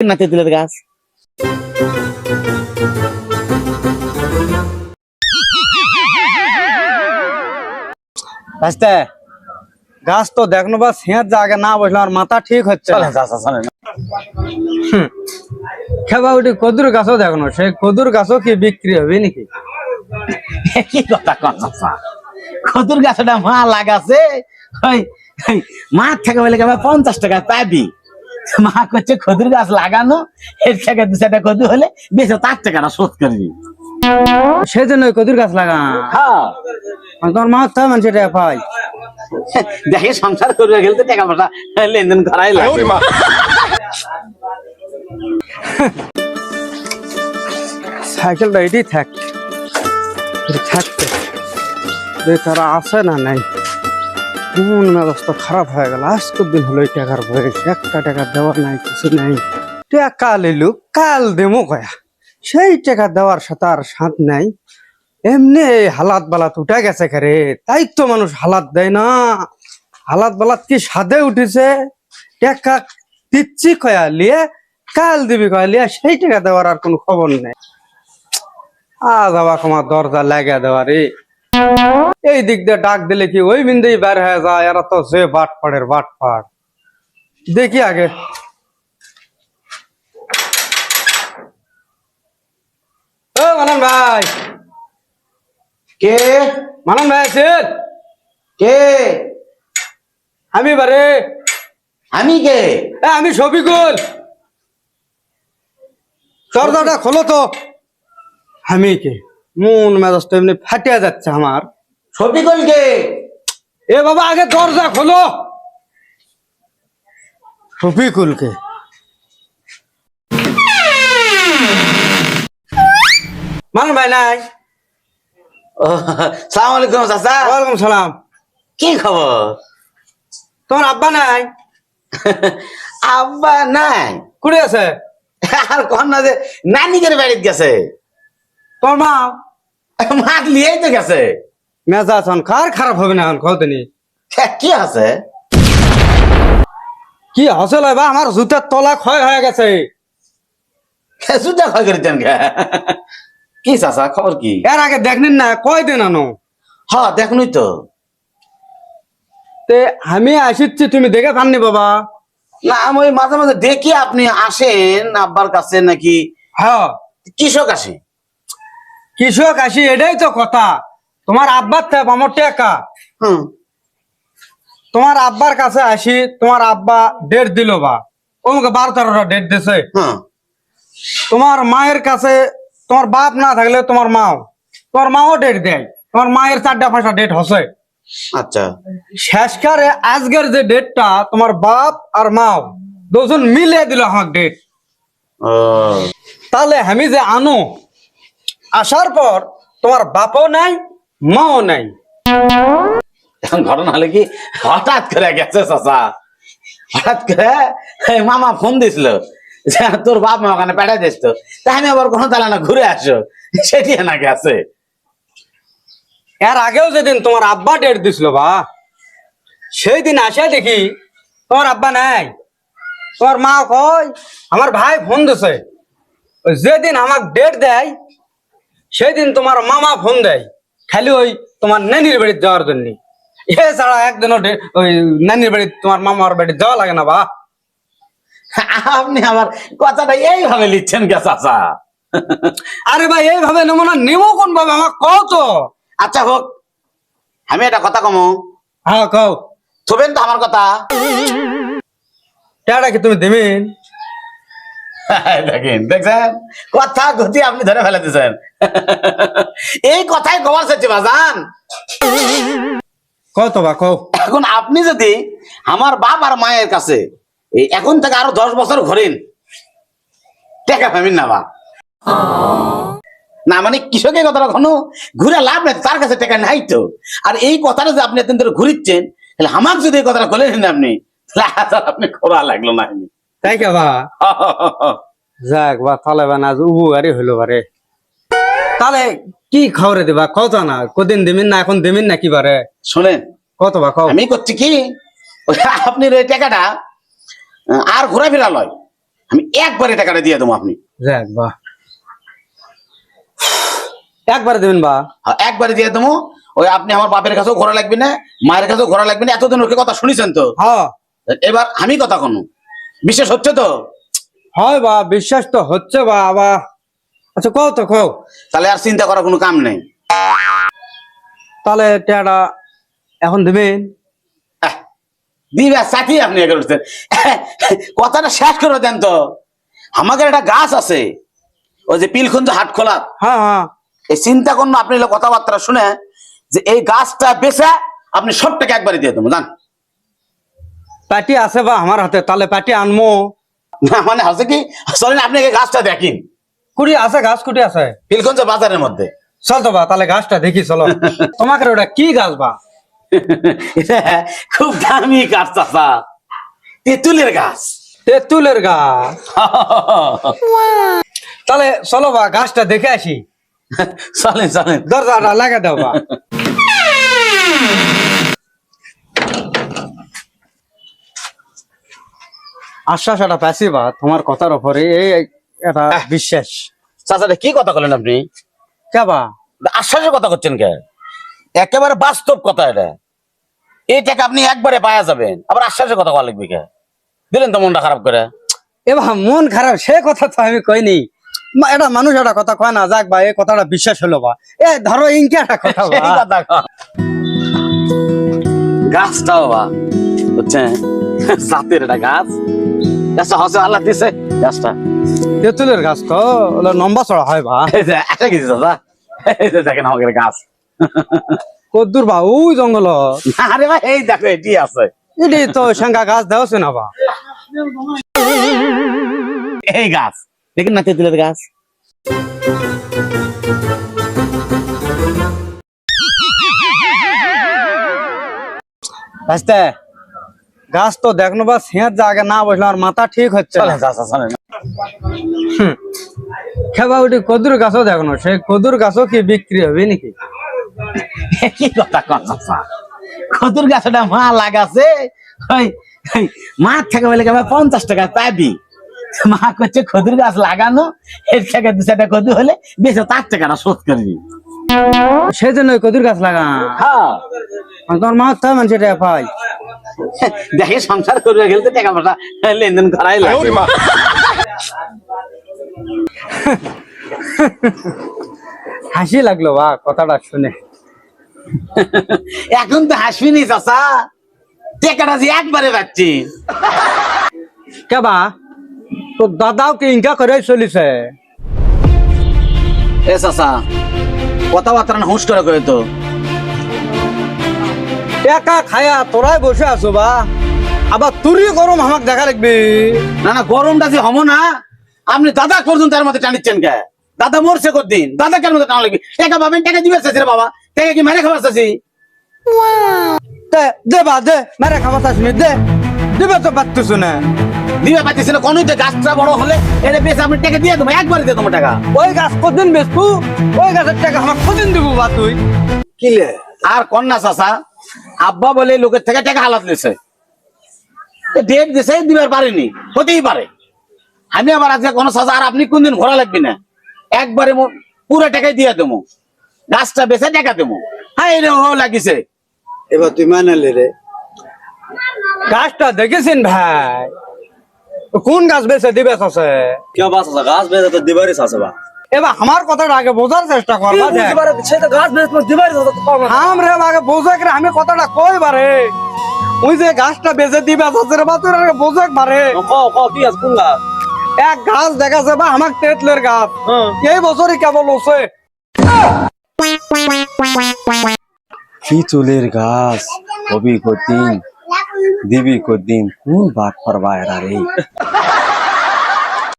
না তেঁতুলের গাছ। গাছ তো দেখনো বা সিঁড় জায়গা না বসলে আমার মাথা ঠিক হচ্ছে খেবা উঠি কদুর গাছও দেখনো সেই কদুর গাছও কি বিক্রি হবে নাকি? কি কথা খতুর গাছটা মা লাগাছে মা থেকে বলে পঞ্চাশ টাকা পাবি? মা করছে খদুর গাছ লাগানো এর থেকে দু চারটা কদু হলে বেশ তার টাকাটা শোধ করবি সেই জন্য ওই কদুর গাছ লাগা হ্যাঁ। তোমার মা তো মানুষ এটা পাই দেখে সংসার করবে গেলে তো টাকা পয়সা লেনদেন করাই লাগবে সাইকেলটা এটি থাক। থাকতে তারা আছে না নাই? মন মেজাজটা খারাপ হয়ে গেল। আজকের দিন হলো এই টাকার বয়স। একটা টাকা দেওয়া নাই, কিছু নাই। টাকা লিলু কাল দেমো কয়া। সেই টাকা দেওয়ার সাথে আর সাথ নাই। এমনি হালাত বালাত উঠে গেছে খারে তাই তো মানুষ হালাত দেয় না। হালাত বালাত কি সাদে উঠেছে? টাকা দিচ্ছি কয়া লিয়ে, কাল দিবি কয়া লিয়ে, সেই টাকা দেওয়ার আর কোনো খবর নেই। আজ আবার আমার দরজা লাগা দেওয়া রে। এই দিক দিয়ে ডাক দিলে কি ওই বিন্দেই বের হয়ে যায়? এরা তো যে বাট পাড়ের বাট পাড় দেখি আগে। ও মানন ভাই। কে? মানন ভাই আছেন কে? আমি বারে। আমি কে? এ, আমি শফিকুল। দরজাটা খোলো তো। আমি কে? মন মেজাজটা এমনি ফাটিয়া যাচ্ছে আমার। শফিকুল কে? এ বাবা আগে দরজা খোলো। শফিকুলকে মান ভাই নাই? ও, সালাম আলাইকুম চাচা। ওয়ালাইকুম সালাম। কি খবর? তোমার আব্বা নাই? আব্বা নাই। কুড়ি আছে? আর কন না যে নানিকের বাড়িতে গেছে। তোমার মা? মাছ লিয়েই তো গেছে। মেজাজ এখন কার খারাপ হবে না এখন কদিনই কি আছে? কি হসল বা? আমার জুতার তলা ক্ষয় হয়ে গেছে। সুদা ক্ষয় করেছেন কে কি চাচা খবর কি? এর আগে দেখলেন না কয়দিন আনো? হ দেখনুই তো। তে আমি আসিচ্ছি তুমি দেখে পাননি বাবা? না আমি ওই মাঝে মাঝে দেখি আপনি আসেন আব্বার কাছে নাকি হ্যাঁ কৃষক আসে। কৃষক আসি এটাই তো কথা। তোমার আব্বার থেকে আমার টাকা হুম। তোমার আব্বার কাছে আসি তোমার আব্বা ডেট দিল বা। ওমকে বারো তেরোটা ডেট দিছে। তোমার মায়ের কাছে তোমার বাপ না থাকলে তোমার মাও। তোমার মাও ডেট দেয়। তোমার মায়ের চারটা পাঁচটা ডেট হসে। আচ্ছা। শেষকারে আজকের যে ডেটটা তোমার বাপ আর মাও দুজন মিলে দিল আমাকে ডেট তাহলে আমি যে আনো আসার পর তোমার বাপও নাই মাও নাই। এখন ঘটনা হলে কি হঠাৎ করে গেছে চাচা। হঠাৎ করে মামা ফোন দিছিল যে তোর বাপ মা ওখানে পাঠাই দিস তো। তা আমি আবার কোনো তালা না ঘুরে আসো। সেটি না গেছে এর আগেও যেদিন তোমার আব্বা ডেট দিছিল বা সেই দিন আসে দেখি তোমার আব্বা নাই। তোমার মা কয় আমার ভাই ফোন দিছে। যেদিন আমাক ডেট দেয় সেই দিন তোমার মামা ফোন দেয়। খালি ওই তোমার নানির বাড়িতে যাওয়ার জন্য। এছাড়া একদিনও ডে- ওই নানির বাড়ি তোমার মামার বাড়ি যাওয়া লাগে না বা? আপনি আমার কথাটা এইভাবে লিখছেন কে চাচা? আরে ভাই এইভাবে নেব না নেব কোন ভাবে আমার কও তো। আচ্ছা হোক আমি একটা কথা কমো। হ্যাঁ কও। থবেন তো আমার কথা। কি তুমি দেবেন দেখেন দেখছেন? কথা গতি আপনি ধরে ফেলে দিয়েছেন এই কথাই কমার চাইছে বাজান। কও তো বা কও। এখন আপনি যদি আমার বাপ আর মায়ের কাছে এই এখন থেকে আরও দশ বছর ঘোরেন টাকা পাবেন না বা। না মানে কৃষকের কথাটা কোনো ঘুরে লাভ নাই তার কাছে টাকা নাই তো। আর এই কথাটা যে আপনি এতদিন ধরে ঘুরিচ্ছেন তাহলে আমার যদি এই কথাটা বলে নিন আপনি তাহলে আপনি খোরা লাগল না। তাই কে বা যাক বা তাহলে বা না উবু আরে হইল বারে। তাহলে কি খবরে দিবা? কত না কদিন দিমিন না এখন দিমিন না কি বারে? শোনেন কত বা কও। আমি করছি কি ওই আপনার এই টাকাটা আর ঘোরাফেরা লয়। আমি একবারে টাকাটা দিয়ে দেবো আপনি। যাক বা। একবারে দেবেন বা? একবারে দিয়ে দেবো। ওই আপনি আমার বাপের কাছেও ঘোরা লাগবে না মায়ের কাছেও ঘোরা লাগবে না এতদিন ওকে কথা শুনেছেন তো? হ্যাঁ। এবার আমি কথা কোনো। বিশেষ হচ্ছে তো? হয় বা বিশ্বাস তো হচ্ছে বা বা। আচ্ছা কও তো কও। তাহলে আর চিন্তা করার কোনো কাম নেই। তাহলে টেয়াটা এখন দেবেন? দিবে সাথী আপনি। কথাটা শেষ করে দেন তো। আমাদের একটা গাছ আছে। ওই যে পিলখুঞ্জ হাট খোলা। হ্যাঁ হ্যাঁ। এই চিন্তা করুন আপনি কথাবার্তা শুনে যে এই গাছটা বেচে আপনি সব টাকা একবারে দিয়ে দেবো জান? প্যাটি আছে বা আমার হাতে তাহলে প্যাটি আনমো। না মানে হচ্ছে কি? চলেন আপনি গাছটা দেখেন। কুড়ি আছে ঘাস কুটি আছে। পিলখুঞ্জ বাজারের মধ্যে। চল তো বা তাহলে গাছটা দেখি চলো। তোমাকে ওটা কি গাছ বা? খুব দামি গাছ চাষা তেঁতুলের গাছ। তেঁতুলের গাছ। তাহলে চলো বা গাছটা দেখে আসি। চলেন চলেন। দরজাটা লাগা দাও বা। আশ্বাস একটা পাচ্ছি বা তোমার কথার উপরে এই এটা বিশ্বাস। চাচাটা কি কথা বলেন আপনি? কে বা? আশ্বাসের কথা করছেন কে? একেবারে বাস্তব কথা এটা। এই টাকা আপনি একবারে পাওয়া যাবেন। আবার আশ্বাসের কথা বলা লাগবে কে? দিলেন তো মনটা খারাপ করে। এবার মন খারাপ সে কথা তো আমি কইনি। এটা মানুষ একটা কথা কয় না যাক বা এই কথাটা বিশ্বাস হলো বা। এ ধরো ইনকে একটা কথা। গাছটাও বা বুঝছেন? জাতের এটা গাছ। গাছটা হসে আল্লাহ দিছে। গাছটা। তেঁতুলের গাছ তো লম্বা চড়া হয় বা। একটা কিছু দাদা? এই যে দেখেন আমাদের গাছ। কদ্দুর বা ওই জঙ্গল। আরে ভাই এই দেখো এটি আছে। এটি তো গাছ দেওয়া না বা। এই গাছ। দেখেন না তেঁতুলের গাছ। বুঝতে গাছ তো দেখনো বা সেঁত জায়গা না বসলে আর মাথা ঠিক হচ্ছে খেবা ওটি কদুর গাছও দেখনো সেই কদুর গাছও কি বিক্রি হবে নাকি? কি কথা চাচা? গাছটা মা লাগাছে ওই ওই মা থেকে বলে পঞ্চাশ টাকা পাবি? মা করছে খদুর গাছ লাগানো এর থেকে দু চারটা কদু হলে বেশি তার টাকাটা শোধ করবি সেই জন্য কদুর গাছ লাগা হ্যাঁ। তোমার মা তাই মানুষ এটা পাই দেখে সংসার করবে গেলে টাকা পয়সা লেনদেন করাই লাগবে হাসি লাগল বা কথাটা শুনে। এখন তো হাসবি নি চাচা। টাকাটা যে একবারে পাচ্ছি। কেবা তোর দাদাও কি ইনকা করে চলিছে? এ চাচা কথাবার্তা না হুঁশ করে করে তো? একা খায়া তোরাই বসে আছো বা। আবার তুরি গরম আমাক দেখা লাগবি। না না গরমটা যে হমো না। আপনি দাদা করুন তার মধ্যে টানিচ্ছেন কে? দাদা মরছে দিন। দাদা কেন মধ্যে টানা লাগবে? টাকা পাবেন টাকা দিবে চাচ্ছি রে বাবা। টাকা কি মেরে খাবার চাচ্ছি দে বা দে মেরে খাবার চাসনি দে দিবে তো পারতেছ না দিবে পাচ্ছি না কোনোই তো গাছটা বড় হলে এটা বেশ আপনি টাকা দিয়ে দেবো একবারে দিয়ে দেবো টাকা। ওই গাছ কদিন বেচবু? ওই গাছের টাকা আমার কদিন দিব বা তুই? কিলে আর কন্যা চাষা আব্বা বলে লোকের থেকে টাকা হালাত নিছে। ডেট দিছে দিবার পারেনি হতেই পারে। আমি আমার আজকে কোনো চাষা আর আপনি কোনদিন ঘোরা লাগবি না। একবারে পুরো টাকাই দিয়ে দেবো। গাছটা বেছে টাকা দেবো। হ্যাঁ এরকম লাগিছে। এবার তুই মানালি রে। গাছটা দেখেছেন ভাই? কোন গাছ বেছে দিবে চাষে কেউ বাস গাছ বেছে তো দিবারই চাষে বা। এবার আমার কথাটা আগে বোঝার চেষ্টা করবা হ্যাঁ, আমরা আগে বোঝাক রে আমি কথাটা কই বারে? ওই যে গাছটা বেঁচে দিবে চাষের বাতুর আগে বোঝাক বারে কি এক গাছ দেখাছে বা আমার তেতলের গাছ। এই বছরই কেবল হচ্ছে কি চুলের গাছ কবি কদিন দিবি কদিন কোন বাট পারবা এরা রে?